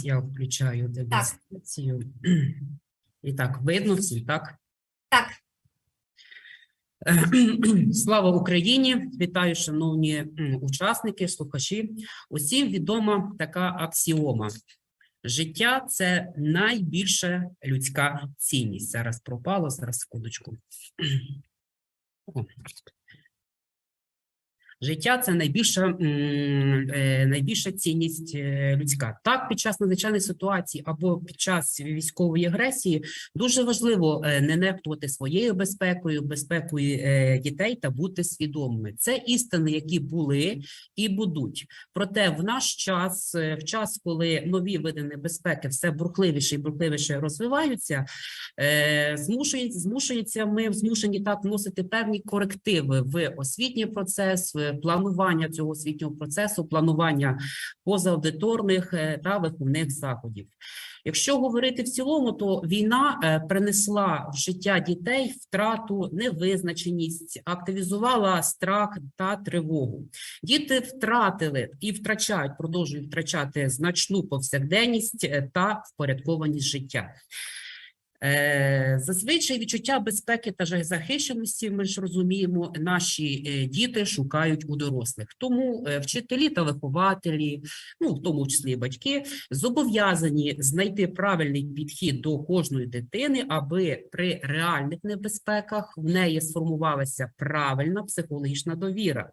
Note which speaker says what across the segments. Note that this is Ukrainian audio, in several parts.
Speaker 1: Зараз я включаю демонстрацію. І так, видно всім, так?
Speaker 2: Так.
Speaker 1: Слава Україні! Вітаю, шановні учасники, слухачі. Усім відома така аксіома. Життя це найбільша людська цінність. Зараз пропало, зараз секундочку. О. Життя це найбільша, е, найбільша цінність е, людська. Так, під час надзвичайної ситуації або під час військової агресії дуже важливо е, не нехтувати своєю безпекою, безпекою дітей та бути свідомими. Це істини, які були і будуть. Проте в наш час, в час, коли нові види небезпеки все бурхливіше і бурхливіше розвиваються, змушується, ми змушені так вносити певні корективи в освітній процес, в планування цього освітнього процесу, планування позааудиторних е, та виховних заходів. Якщо говорити в цілому, то війна е, принесла в життя дітей втрату, невизначеність, активізувала страх та тривогу. Діти втратили і втрачають, продовжують втрачати значну повсякденність е, та впорядкованість життя. Е, Зазвичай відчуття безпеки та захищеності, ми ж розуміємо, наші е, діти шукають у дорослих. Тому е, вчителі та вихователі, ну в тому числі батьки, зобов'язані знайти правильний підхід до кожної дитини, аби при реальних небезпеках в неї сформувалася правильна психологічна довіра.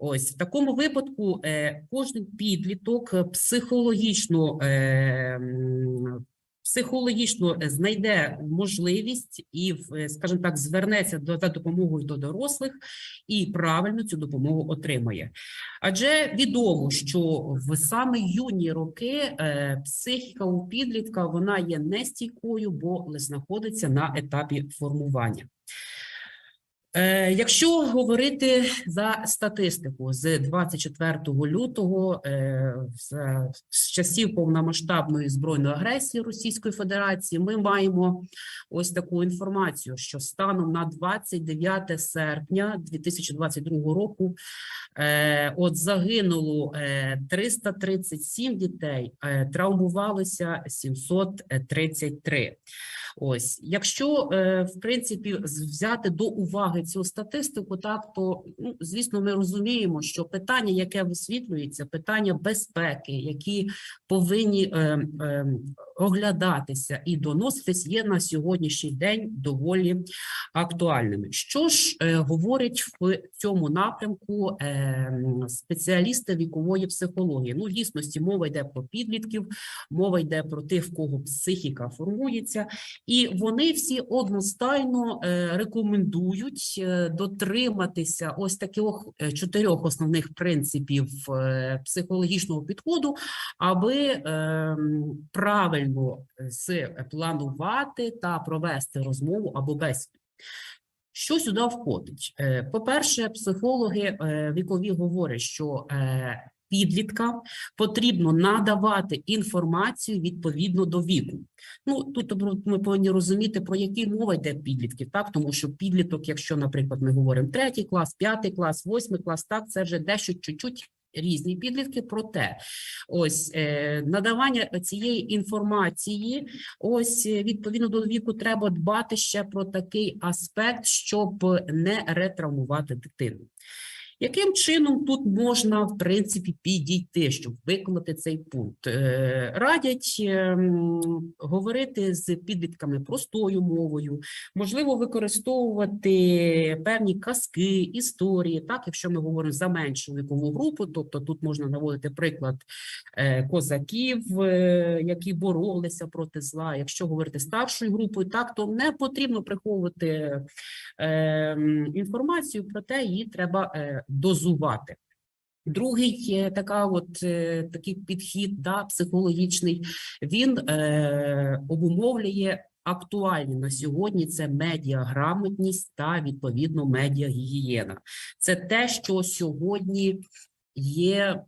Speaker 1: Ось в такому випадку кожен підліток психологічно психологічно е, знайде можливість і, е, скажімо так, звернеться до за допомогою до дорослих і правильно цю допомогу отримає. Адже відомо, що в саме юні роки е, психіка у підлітка вона є нестійкою, бо знаходиться на етапі формування. Е, Якщо говорити за статистику з 24 лютого, е, з, часів повномасштабної збройної агресії Російської Федерації, ми маємо ось таку інформацію, що станом на 29 серпня 2022 року е, от загинуло е, 337 дітей, травмувалося 733. Ось, якщо в принципі взяти до уваги цю статистику, так то ну, звісно, ми розуміємо, що питання, яке висвітлюється, питання безпеки, які повинні е, е, оглядатися і доноситись, є на сьогоднішній день доволі актуальними. Що ж е, говорять в цьому напрямку е, спеціалісти вікової психології? Ну, в дійсності мова йде про підлітків, мова йде про тих, в кого психіка формується. І вони всі одностайно е, рекомендують дотриматися ось таких е, чотирьох основних принципів е, психологічного підходу, аби е, правильно планувати та провести розмову або бесіду. Що сюди входить? Е, По-перше, психологи е, вікові говорять, що е, підліткам потрібно надавати інформацію відповідно до віку. Ну тут ми повинні розуміти, про які мова йде підлітків, так тому що підліток, якщо, наприклад, ми говоримо третій клас, п'ятий клас, восьмий клас, так це вже дещо чуть-чуть різні підлітки. Проте ось е, надавання цієї інформації, ось е, відповідно до віку, треба дбати ще про такий аспект, щоб не ретравмувати дитину. Яким чином тут можна, в принципі, підійти, щоб виконати цей пункт? Е, Радять ем, говорити з підлітками простою мовою, можливо, використовувати певні казки, історії. Так, якщо ми говоримо за меншу вікову групу, тобто тут можна наводити приклад е, козаків, е, які боролися проти зла. Якщо говорити старшою групою, так то не потрібно приховувати ем, інформацію, проте її треба дозувати. Другий така от е, такий підхід, да, психологічний, він е, обумовлює актуальні на сьогодні це медіаграмотність та відповідно медіагігієна. Це те, що сьогодні є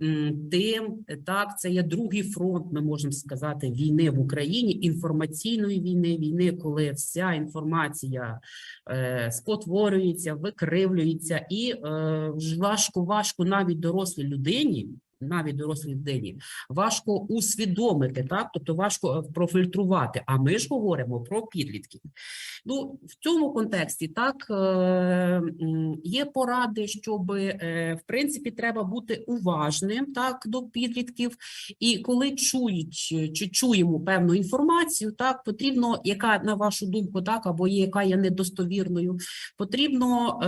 Speaker 1: тим, так, це є другий фронт, ми можемо сказати, війни в Україні, інформаційної війни, війни, коли вся інформація е, спотворюється, викривлюється, і е, важко, важко навіть дорослій людині навіть дорослій людині, важко усвідомити, так, тобто важко е, профільтрувати. А ми ж говоримо про підлітків. Ну, в цьому контексті так е, є поради, щоб е, в принципі треба бути уважним так до підлітків. І коли чують чи чуємо певну інформацію, так потрібно, яка на вашу думку, так або є, яка є недостовірною, потрібно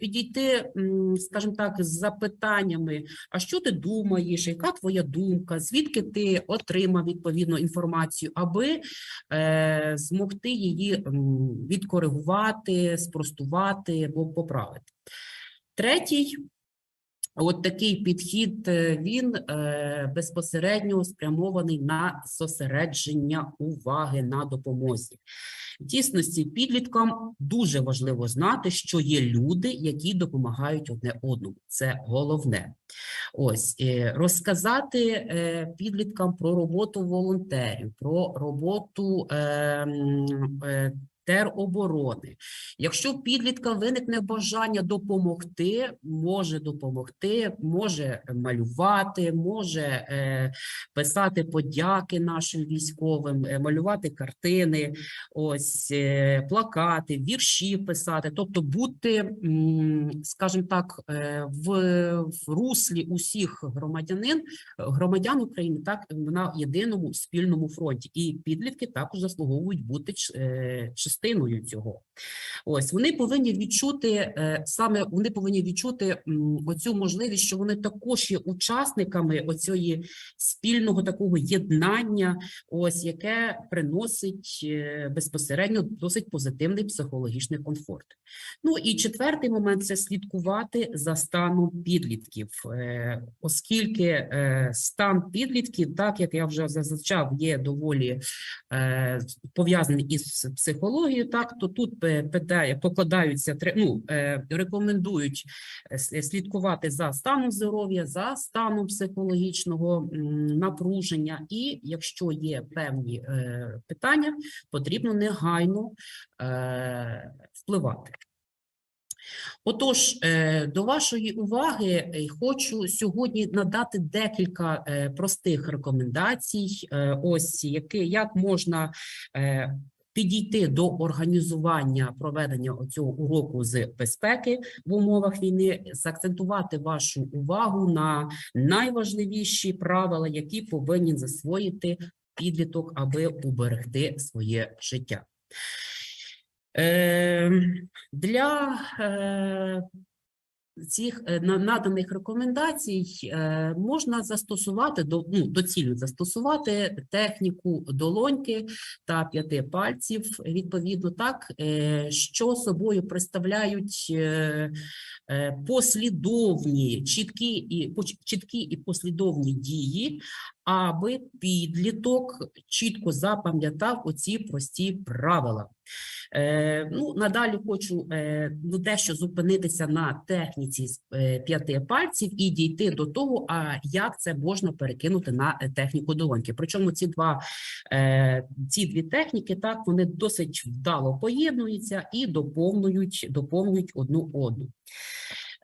Speaker 1: підійти, скажімо так, з запитаннями: а що ти думаєш, яка твоя думка, звідки ти отримав відповідну інформацію, аби е, змогти її відкоригувати, спростувати або поправити. Третій, от такий підхід, е, він е, безпосередньо спрямований на зосередження уваги на допомозі. В дійсності підліткам дуже важливо знати, що є люди, які допомагають одне одному. Це головне. Ось е, розказати підліткам про роботу волонтерів, про роботу е, м, е, тероборони. Якщо в підлітка виникне бажання допомогти, може допомогти, може малювати, може е, писати подяки нашим військовим, е, малювати картини, ось е, плакати, вірші писати, тобто бути, скажімо так, в, руслі усіх громадянин, громадян України, так на єдиному спільному фронті. І підлітки також заслуговують бути ч- е, частиною цього. Ось вони повинні відчути е, саме вони повинні відчути оцю можливість, що вони також є учасниками оцієї спільного такого єднання, ось яке приносить е, безпосередньо досить позитивний психологічний комфорт. Ну і четвертий момент це слідкувати за станом підлітків, е, оскільки стан підлітків, так як я вже зазначав, є доволі пов'язаний із психологією, так то тут е, питає, покладаються ну, е, рекомендують е, слідкувати за станом здоров'я, за станом психологічного напруження, і якщо є певні питання, потрібно негайно впливати. Отож, до вашої уваги хочу сьогодні надати декілька простих рекомендацій, ось які, як можна підійти до організування проведення цього уроку з безпеки в умовах війни, заакцентувати вашу увагу на найважливіші правила, які повинні засвоїти підліток, аби уберегти своє життя. Е, Для е, цих е, на- наданих рекомендацій е, можна застосувати до ну, доцільно застосувати техніку долоньки та п'яти пальців, відповідно, так, е, що собою представляють послідовні, чіткі і чіткі і послідовні дії, аби підліток чітко запам'ятав оці прості правила. Е, ну, надалі хочу е, ну, дещо зупинитися на техніці з е, п'яти пальців і дійти до того, а як це можна перекинути на е, техніку долоньки. Причому ці два е, ці дві техніки так вони досить вдало поєднуються і доповнюють, доповнюють одну одну.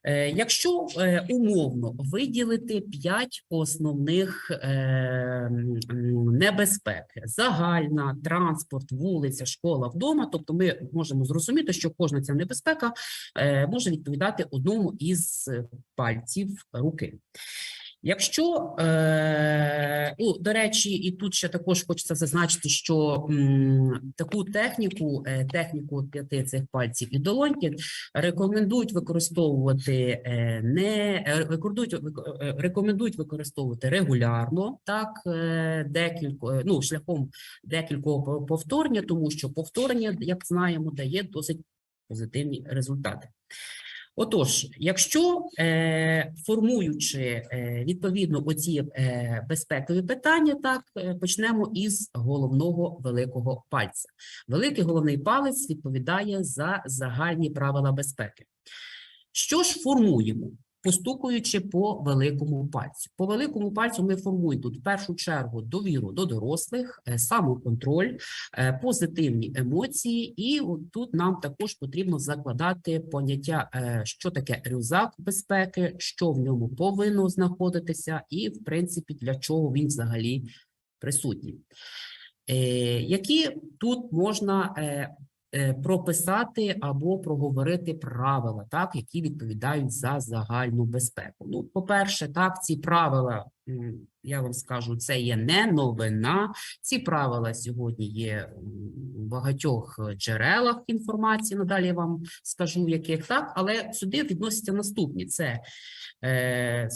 Speaker 1: Е, Якщо е, умовно виділити п'ять основних е, небезпек: загальна, транспорт, вулиця, школа, вдома, тобто ми можемо зрозуміти, що кожна ця небезпека може відповідати одному із пальців руки. Якщо, е, ну, до речі, і тут ще також хочеться зазначити, що таку техніку, е, техніку п'яти цих пальців і долоньки рекомендують використовувати е, не е, рекомендують, рекомендують використовувати регулярно, так декілько, ну, шляхом декількох повторення, тому що повторення, як знаємо, дає досить позитивні результати. Отож, якщо е, формуючи е, відповідно оці е, безпекові питання, так почнемо із головного великого пальця. Великий головний палець відповідає за загальні правила безпеки. Що ж формуємо? Постукуючи по великому пальцю. По великому пальцю ми формуємо тут в першу чергу довіру до дорослих, е, самоконтроль, е, позитивні емоції, і тут нам також потрібно закладати поняття, е, що таке рюкзак безпеки, що в ньому повинно знаходитися, і в принципі для чого він взагалі присутній. Які тут можна прописати або проговорити правила, так, які відповідають за загальну безпеку. Ну, по-перше, так, ці правила, я вам скажу, це є не новина. Ці правила сьогодні є в багатьох е, джерелах інформації. Надалі я вам скажу, яких так, але сюди відносяться наступні: це е,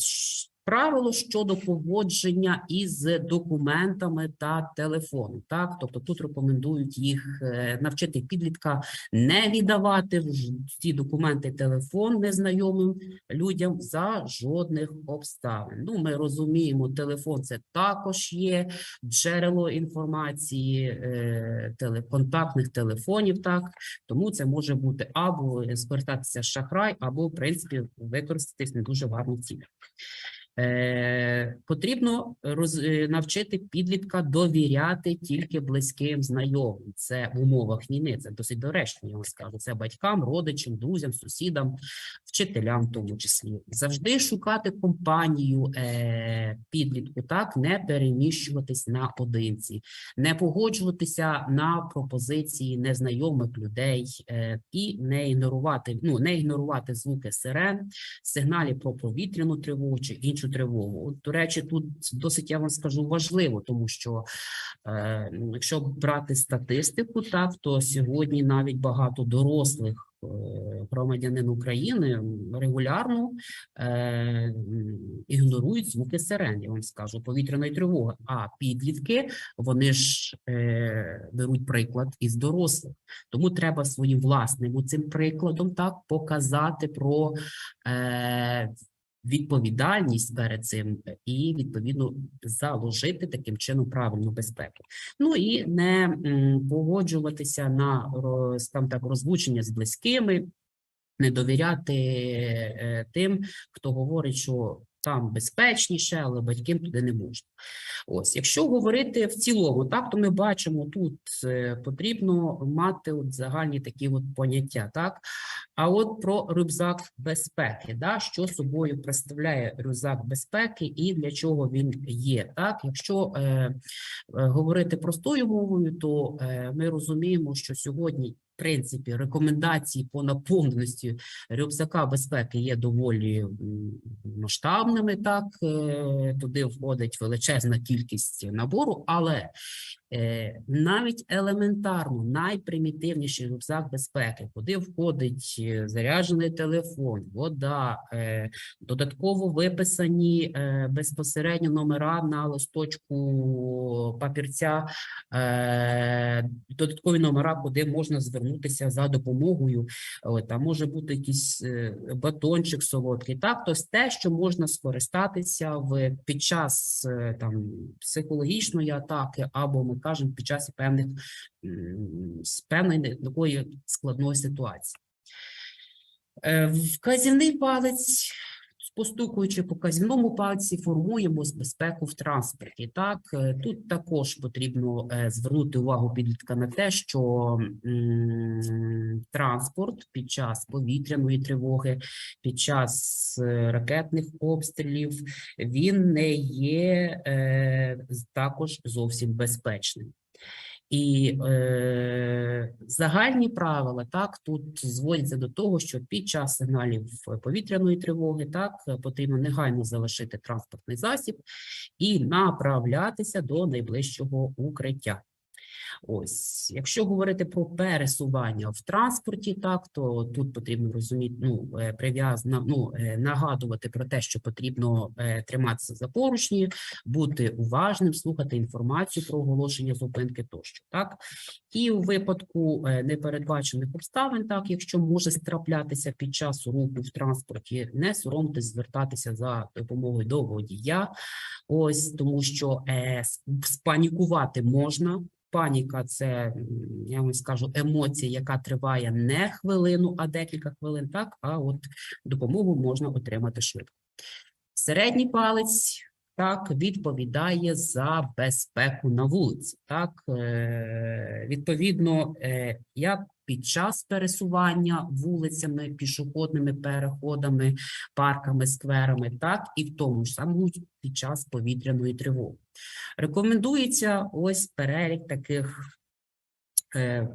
Speaker 1: Правило щодо поводження із документами та телефоном. Так, тобто тут рекомендують їх е, навчити підлітка не віддавати ці документи телефон незнайомим людям за жодних обставин. Ну, ми розуміємо, телефон це також є джерело інформації е, телеконтактних телефонів. Так, тому це може бути або скористатися шахрай, або в принципі використатись не дуже гарних цілях. Е, потрібно роз, е, навчити підлітка довіряти тільки близьким знайомим. Це в умовах війни. Це досить доречно. Я вам скажу. Це батькам, родичам, друзям, сусідам, вчителям, в тому числі. Завжди шукати компанію е, підлітку, так не переміщуватись наодинці, не погоджуватися на пропозиції незнайомих людей е, і не ігнорувати, ну не ігнорувати звуки сирен, сигналів про повітряну тривогу чи іншу тривогу. До речі, тут досить я вам скажу важливо, тому що е, якщо брати статистику, так то сьогодні навіть багато дорослих. е, Громадянин України регулярно е, ігнорують звуки сирен, я вам скажу, повітряної тривоги. А підлітки вони ж е, беруть приклад із дорослих. Тому треба своїм власним цим прикладом так показати про е, відповідальність перед цим і відповідно заложити таким чином правильну безпеку. Ну і не погоджуватися на там так розлучення з близькими, не довіряти е, тим, хто говорить, що там безпечніше, але батькам туди не можна. Ось, якщо говорити в цілому, так то ми бачимо тут е, потрібно мати от загальні такі от поняття, так. А от про рюкзак безпеки, да, що собою представляє рюкзак безпеки і для чого він є. Так, якщо е, е, говорити простою мовою, то е, ми розуміємо, що сьогодні. Принципі, рекомендації по наповненості рюкзака безпеки є доволі масштабними. Так е, туди входить величезна кількість набору, але навіть елементарно найпримітивніший рюкзак безпеки, куди входить е, заряджений телефон, вода, е, додатково виписані е, безпосередньо номера на листочку папірця, е, додаткові номера, куди можна звернутися за допомогою. А може бути якийсь е, батончик солодкий. Так, тобто те, що можна скористатися в під час е, там психологічної атаки, або кажемо під час певних певної такої складної ситуації. Е, Вказівний палець, постукуючи по вказівному пальці, формуємо безпеку в транспорті. Так, е, тут також потрібно е, звернути увагу підлітка на те, що транспорт під час повітряної тривоги, під час е, ракетних обстрілів, він не є також зовсім безпечним. І е, загальні правила так тут зводяться до того, що під час сигналів повітряної тривоги так потрібно негайно залишити транспортний засіб і направлятися до найближчого укриття. Ось, якщо говорити про пересування в транспорті, так то тут потрібно розуміти, ну е, прив'язано, ну е, нагадувати про те, що потрібно е, триматися за поручні, бути уважним, слухати інформацію про оголошення зупинки тощо. Так і у випадку непередбачених обставин, так якщо може страплятися під час руху в транспорті, не соромтесь звертатися за допомогою до водія. Ось тому, що е, спанікувати можна Паніка це, я вам скажу, емоція, яка триває не хвилину, а декілька хвилин, так, а от допомогу можна отримати швидко. Середній палець так відповідає за безпеку на вулиці. Так, е, відповідно, е, як під час пересування вулицями, пішохідними переходами, парками, скверами, так і в тому ж самому під час повітряної тривоги. Рекомендується ось перелік таких е,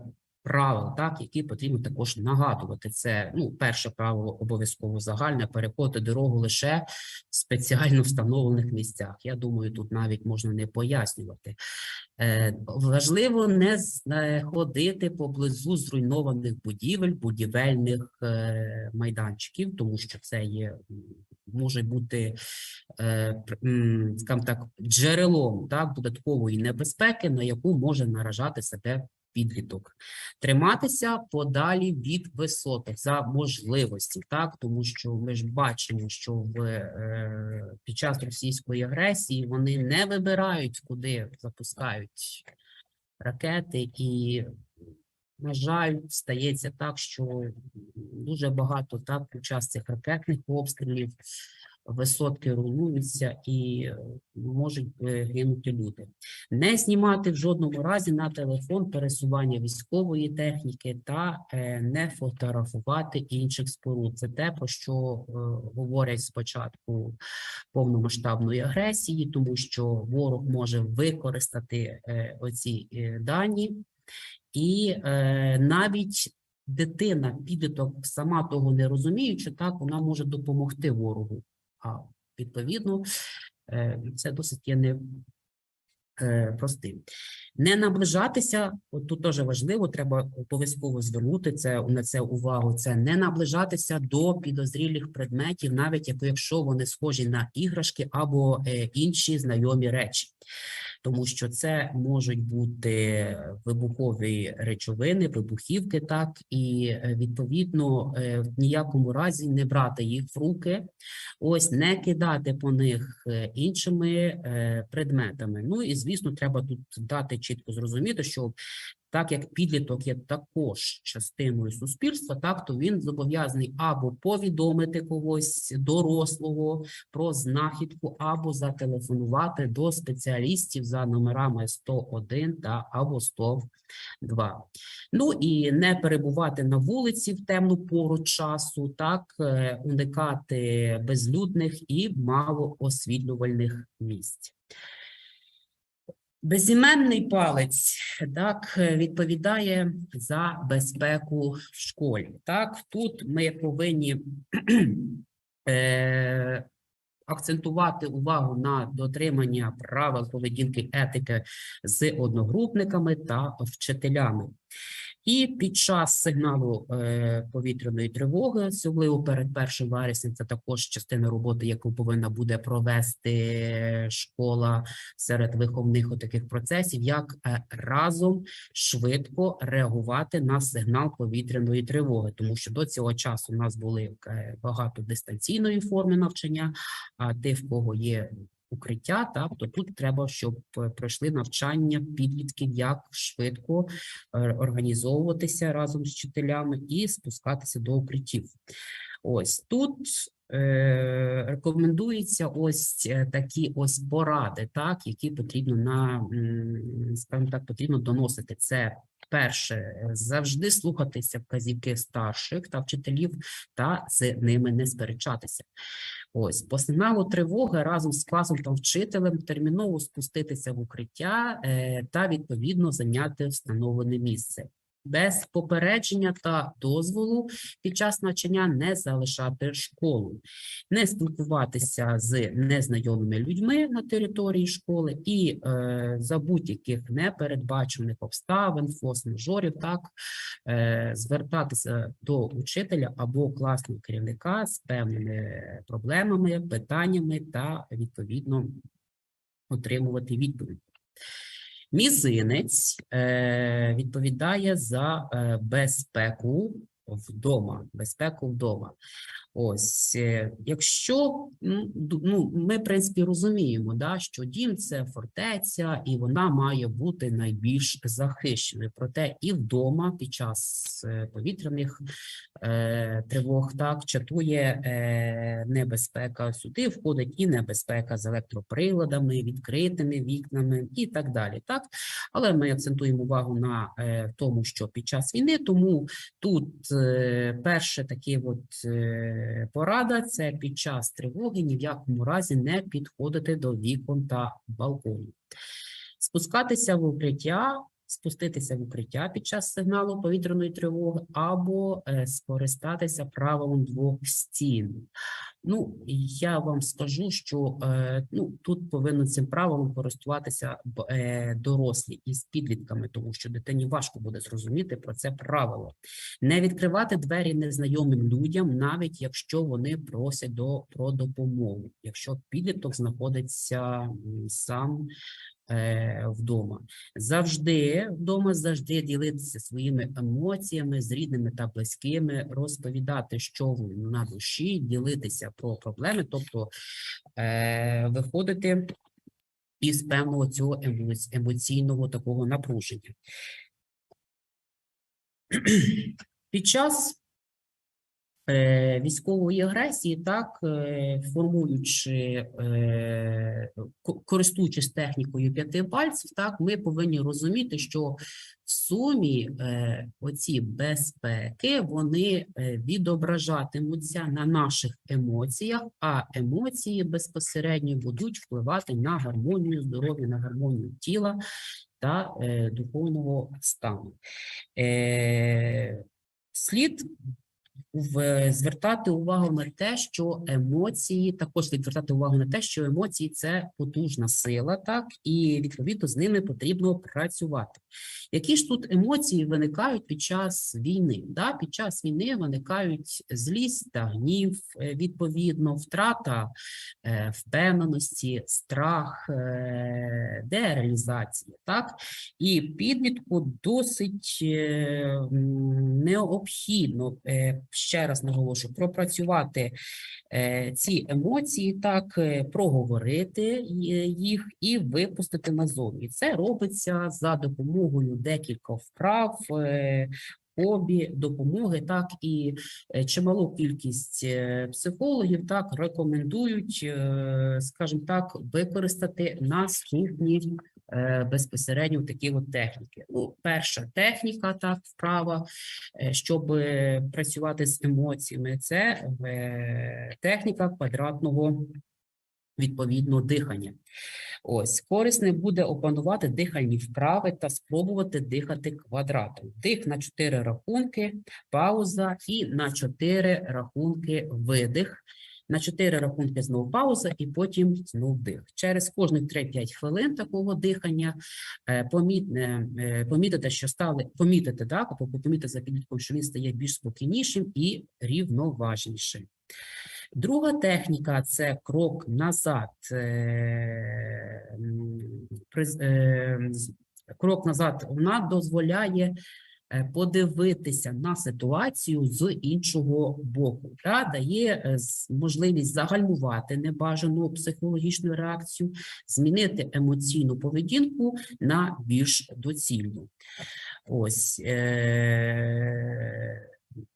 Speaker 1: правил, так, які потрібно також нагадувати. Це ну, перше правило обов'язково загальне переходити дорогу лише в спеціально встановлених місцях. Я думаю, тут навіть можна не пояснювати. Е, важливо не ходити поблизу зруйнованих будівель, будівельних е, майданчиків, тому що це є може бути е, скажімо так, джерелом так, додаткової небезпеки, на яку може наражати себе підліток. Триматися подалі від висоток за можливості, так, тому що ми ж бачимо, що в, е, під час російської агресії вони не вибирають, куди запускають ракети, і, на жаль, стається так, що дуже багато так під час цих ракетних обстрілів висотки руйнуються і е, можуть е, гинути люди. Не знімати в жодному разі на телефон пересування військової техніки та е, не фотографувати інших споруд. Це те, про що говорять спочатку повномасштабної агресії, тому що ворог може використати оці дані, і навіть дитина, підліток, сама того не розуміючи, так вона може допомогти ворогу. А відповідно, е, це досить є не е, простим. Не наближатися, от тут теж важливо, треба обов'язково звернути це на це увагу. Це не наближатися до підозрілих предметів, навіть як- якщо вони схожі на іграшки або е, інші знайомі речі. Тому що це можуть бути вибухові речовини, вибухівки, так і е, відповідно е, в ніякому разі не брати їх в руки, ось не кидати по них е, іншими е, предметами. Ну і звісно, треба тут дати чітко зрозуміти, що так як підліток є також частиною суспільства, так то він зобов'язаний або повідомити когось дорослого про знахідку, або зателефонувати до спеціалістів за номерами 101 та або 102. Ну і не перебувати на вулиці в темну пору часу, так е, уникати безлюдних і малоосвітлювальних місць. Безіменний палець так відповідає за безпеку в школі. Так, тут ми повинні е, акцентувати увагу на дотримання правил поведінки етики з одногрупниками та вчителями. І під час сигналу е, повітряної тривоги, особливо перед 1 вересня, це також частина роботи, яку повинна буде провести школа серед виховних таких процесів, як е, разом швидко реагувати на сигнал повітряної тривоги, тому що до цього часу у нас були е, багато дистанційної форми навчання. А ти, в кого є укриття, так то тут треба, щоб е, пройшли навчання підлітків, як швидко е, організовуватися разом з вчителями і спускатися до укриттів. Ось тут е, рекомендуються ось такі ось поради, так, які потрібно на скажімо так, потрібно доносити. Це перше, завжди слухатися вказівки старших та вчителів та з ними не сперечатися. Ось по сигналу тривоги разом з класом та вчителем терміново спуститися в укриття е, та відповідно зайняти встановлене місце. Без попередження та дозволу під час навчання не залишати школу, не спілкуватися з незнайомими людьми на території школи і е, за будь-яких непередбачених обставин, форс-мажорів, так е, звертатися до учителя або класного керівника з певними проблемами, питаннями та відповідно отримувати відповідь. Мізинець е, відповідає за е, безпеку вдома. Безпеку вдома. Ось, е, якщо ну, ми, в принципі, розуміємо, да, що дім це фортеця, і вона має бути найбільш захищеною. Проте і вдома під час е, повітряних е, тривог так чатує е, небезпека. Сюди входить і небезпека з електроприладами, відкритими вікнами і так далі. Так, але ми акцентуємо увагу на е, тому, що під час війни, тому тут е, перше таке от е, порада це під час тривоги ні в якому разі не підходити до вікон та балконів. Спускатися в укриття, спуститися в укриття під час сигналу повітряної тривоги або е, скористатися правилом двох стін. Ну, я вам скажу, що е, ну, тут повинні цим правилом користуватися е, дорослі із підлітками, тому що дитині важко буде зрозуміти про це правило. Не відкривати двері незнайомим людям, навіть якщо вони просять до, про допомогу, якщо підліток знаходиться сам вдома. Завжди вдома завжди ділитися своїми емоціями з рідними та близькими, розповідати, що на душі, ділитися про проблеми, тобто е, виходити із певного цього емоці- емоційного такого напруження. Під час е, військової агресії, так, е, формуючи, е, користуючись технікою п'яти пальців, так, ми повинні розуміти, що в сумі е, оці безпеки, вони е, відображатимуться на наших емоціях, а емоції безпосередньо будуть впливати на гармонію здоров'я, на гармонію тіла та е, духовного стану. Е, слід звертати увагу на те, що емоції також слід звертати увагу на те, що емоції це потужна сила, так і відповідно з ними потрібно працювати. Які ж тут емоції виникають під час війни? Да? Під час війни виникають злість та гнів, е, відповідно, втрата е, впевненості, страх, е, дереалізація. Так? І підлітку досить е, необхідно, е, ще раз наголошую, пропрацювати е, ці емоції, так, е, проговорити їх і випустити назовні. Це робиться за допомогою декілька вправ. е, Хобі, допомоги, так і е, чималу кількість е, психологів так рекомендують, е, скажімо так, використати наступні е, безпосередньо такі от техніки. Ну, перша техніка, так, вправа, е, щоб е, працювати з емоціями, це е, техніка квадратного відповідно дихання. Ось корисне буде опанувати дихальні вправи та спробувати дихати квадратом. Дих на 4 рахунки, пауза і на 4 рахунки видих. На 4 рахунки знову пауза і потім знову дих. Через кожних 3-5 хвилин такого дихання е, помітне, е, помітите, що стали, помітите, так, або помітите за підлітком, що він стає більш спокійнішим і рівноважнішим. Друга техніка це крок назад. е, Крок назад вона дозволяє подивитися на ситуацію з іншого боку, та дає е, можливість загальмувати небажану психологічну реакцію, змінити емоційну поведінку на більш доцільну. Ось. Е-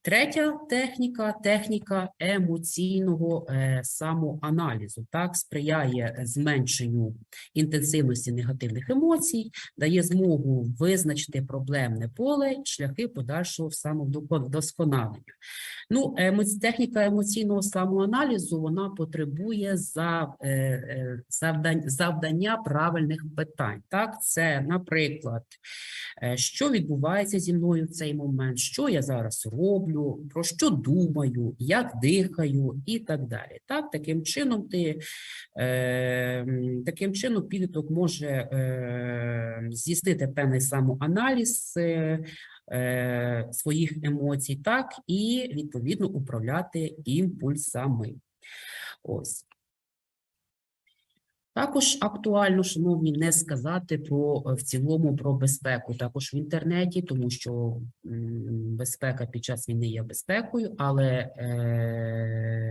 Speaker 1: Третя техніка техніка емоційного е, самоаналізу. Так, сприяє зменшенню інтенсивності негативних емоцій, дає змогу визначити проблемне поле, шляхи подальшого самовдосконалення. Ну, емоці... техніка емоційного самоаналізу вона потребує за, е, е, завдань... завдання правильних питань. Так, це, наприклад, е, що відбувається зі мною в цей момент, що я зараз роблю, про що думаю, як дихаю і так далі. Так, таким чином ти е, таким чином підліток може е, здійснити певний самоаналіз е, е, своїх емоцій, так, і відповідно управляти імпульсами. Ось. Також актуально, шановні, не сказати про е, в цілому про безпеку також в інтернеті, тому що безпека під час війни є безпекою, але е,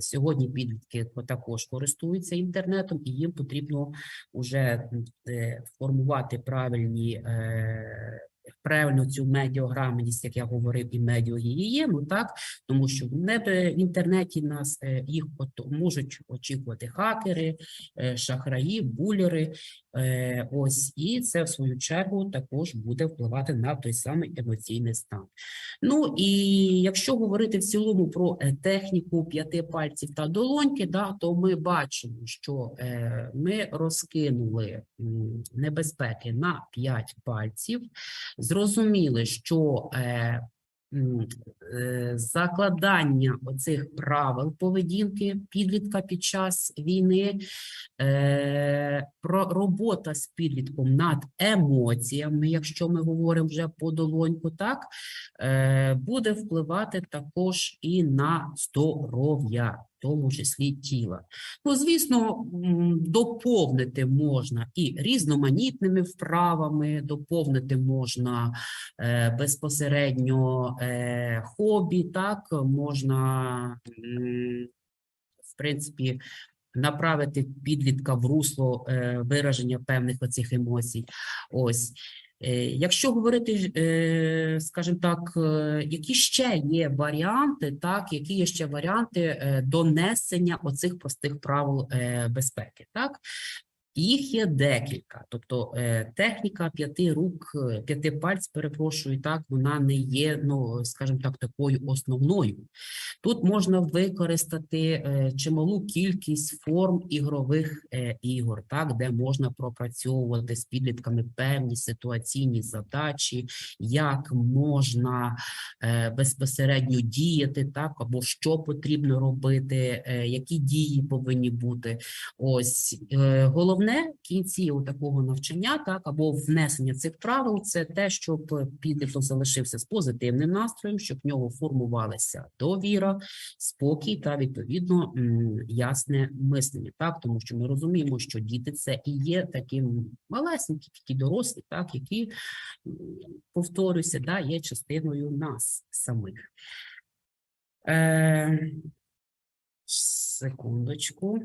Speaker 1: сьогодні підлітки також користуються інтернетом, і їм потрібно вже е, формувати правильні. Е, Правильно цю медіаграмотність, як я говорив, і медіагігієну, так тому що в в інтернеті нас е, їх можуть очікувати хакери, е, шахраї, булери. е, Ось і це в свою чергу також буде впливати на той самий емоційний стан. Ну і якщо говорити в цілому про е, техніку п'яти пальців та долоньки, да, то ми бачимо, що е, ми розкинули небезпеки на 5 пальців. Зрозуміли, що е, е, закладання оцих правил поведінки підлітка під час війни, е, робота з підлітком над емоціями, якщо ми говоримо вже по долоньку, так е, буде впливати також і на здоров'я, в тому числі тіла. Ну, звісно, доповнити можна і різноманітними вправами, доповнити можна е, безпосередньо е, хобі, так можна, в принципі, направити підлітка в русло е, вираження певних оцих емоцій. Ось. Е, Якщо говорити, е, скажімо так, е, які ще є варіанти, так, які є ще варіанти донесення оцих простих правил безпеки, так? Їх є декілька, тобто е, техніка п'яти рук, е, п'яти пальць, перепрошую, так, вона не є, ну, скажімо так, такою основною. Тут можна використати е, чималу кількість форм ігрових ігор, так, де можна пропрацьовувати з підлітками певні ситуаційні задачі, як можна безпосередньо діяти, так, або що потрібно робити, які дії повинні бути. Ось е, головне в кінці такого навчання, так або внесення цих правил, це те, щоб підліток залишився з позитивним настроєм, щоб в нього формувалася довіра, спокій та відповідно ясне мислення. Так, тому що ми розуміємо, що діти це і є таким малесенькі, такі дорослі, так які повторюся, да, є частиною нас самих. Е, секундочку.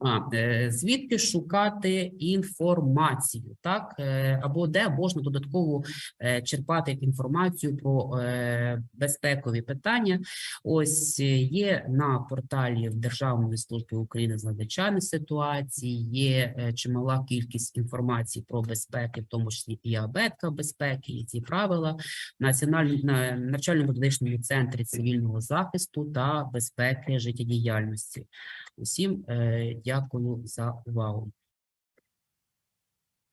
Speaker 1: А, е, звідки шукати інформацію, так? Е, або де можна додатково е, черпати інформацію про безпекові питання. Ось є на порталі Державної служби України з надзвичайних ситуацій, є чимала кількість інформації про безпеки, в тому числі і абетка безпеки, і ці правила на- навчально-методичному центрі цивільного захисту та безпеки життєдіяльності. Усім е, дякую за увагу.